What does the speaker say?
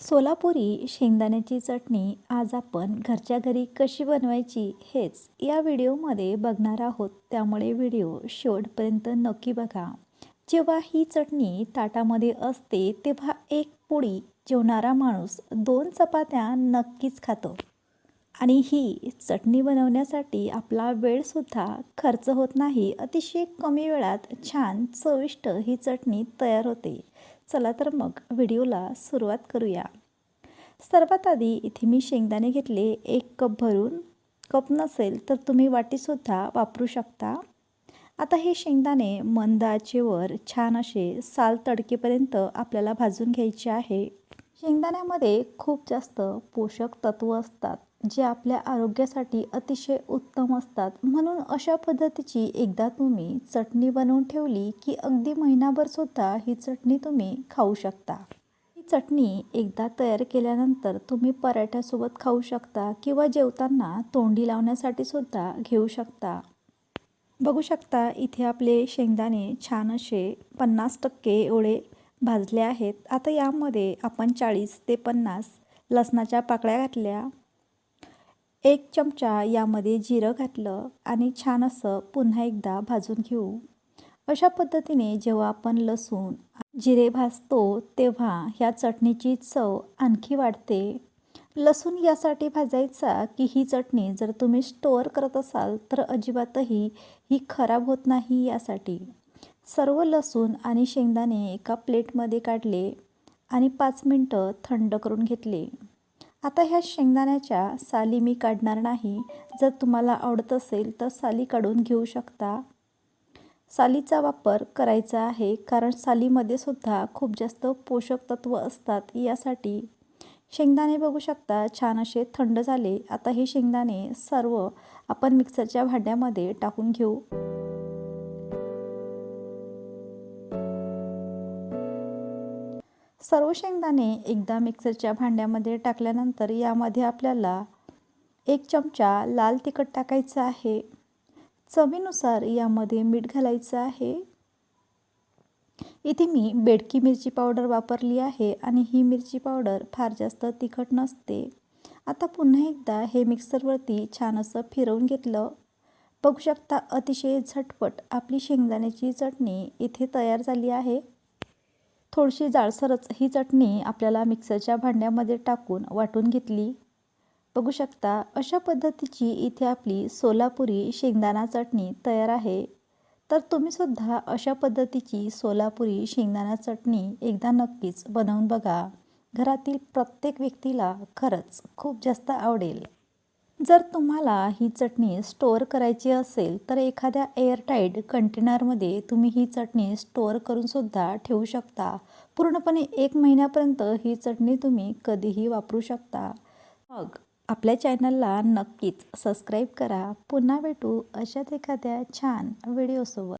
सोलापुरी शेंगदाण्याची चटणी आज आपण घरच्या घरी कशी बनवायची हेच या व्हिडिओमध्ये बघणार आहोत. त्यामुळे व्हिडिओ शेवटपर्यंत नक्की बघा. जेव्हा ही चटणी ताटामध्ये असते तेव्हा एक पोळी जेवणारा माणूस दोन चपात्या नक्कीच खातो. आणि ही चटणी बनवण्यासाठी आपला वेळसुद्धा खर्च होत नाही. अतिशय कमी वेळात छान चविष्ट ही चटणी तयार होते. चला तर मग व्हिडिओला सुरुवात करूया. सर्वात आधी इथे मी शेंगदाणे घेतले एक कप भरून. कप नसेल तर तुम्ही वाटीसुद्धा वापरू शकता. आता हे शेंगदाणे मंद आचेवर छान असे साल तडकेपर्यंत आपल्याला भाजून घ्यायचे आहे. शेंगदाण्यामध्ये खूप जास्त पोषक तत्व असतात. जे आपल्या आरोग्यासाठी अतिशय उत्तम असतात. म्हणून अशा पद्धतीची एकदा तुम्ही चटणी बनवून ठेवली की अगदी महिनाभरसुद्धा ही चटणी तुम्ही खाऊ शकता. ही चटणी एकदा तयार केल्यानंतर तुम्ही पराठ्यासोबत खाऊ शकता किंवा जेवताना तोंडी लावण्यासाठी सुद्धा घेऊ शकता. बघू शकता इथे आपले शेंगदाणे छान असे पन्नास टक्के एवढे भाजले आहेत. आता यामध्ये आपण चाळीस ते पन्नास लसणाच्या पाकळ्या घातल्या. एक चमचा यामध्ये जिरं घातलं आणि छान असं पुन्हा एकदा भाजून घेऊ. अशा पद्धतीने जेव्हा आपण लसूण जिरे भाजतो तेव्हा ह्या चटणीची चव आणखी वाढते. लसूण यासाठी भाजायचा की ही चटणी जर तुम्ही स्टोअर करत असाल तर अजिबातही ही खराब होत नाही यासाठी. सर्व लसूण आणि शेंगदाणे एका प्लेटमध्ये काढले आणि पाच मिनटं थंड करून घेतले. आता ह्या शेंगदाण्याच्या साली मी काढणार नाही. जर तुम्हाला आवडत असेल तर साली काढून घेऊ शकता. सालीचा वापर करायचा आहे कारण सालीमध्ये सुद्धा खूप जास्त पोषक तत्व असतात यासाठी. शेंगदाणे बघू शकता छान असे थंड झाले. आता हे शेंगदाणे सर्व आपण मिक्सरच्या भांड्यामध्ये टाकून घेऊ. सर्व शेंगदाणे एकदा मिक्सरच्या भांड्यामध्ये टाकल्यानंतर यामध्ये आपल्याला एक चमचा लाल तिखट टाकायचं आहे. चवीनुसार यामध्ये मीठ घालायचं आहे. इथे मी बेडकी मिरची पावडर वापरली आहे आणि ही मिरची पावडर फार जास्त तिखट नसते. आता पुन्हा एकदा हे मिक्सरवरती छान असं फिरवून घेतलं. बघू शकता अतिशय झटपट आपली शेंगदाण्याची चटणी इथे तयार झाली आहे. थोडीशी जाळसरच ही चटणी आपल्याला मिक्सरच्या भांड्यामध्ये टाकून वाटून घेतली. बघू शकता अशा पद्धतीची इथे आपली सोलापुरी शेंगदाणा चटणी तयार आहे. तर तुम्हीसुद्धा अशा पद्धतीची सोलापुरी शेंगदाणा चटणी एकदा नक्कीच बनवून बघा. घरातील प्रत्येक व्यक्तीला खरंच खूप जास्त आवडेल. जर तुम्हाला ही चटणी स्टोअर करायची असेल तर एखाद्या एअरटाईट कंटेनरमध्ये तुम्ही ही चटणी स्टोअर करूनसुद्धा ठेवू शकता. पूर्णपणे एक महिन्यापर्यंत ही चटणी तुम्ही कधीही वापरू शकता. मग आपल्या चॅनलला नक्कीच सबस्क्राईब करा. पुन्हा भेटू अशाच एखाद्या छान व्हिडिओसोबत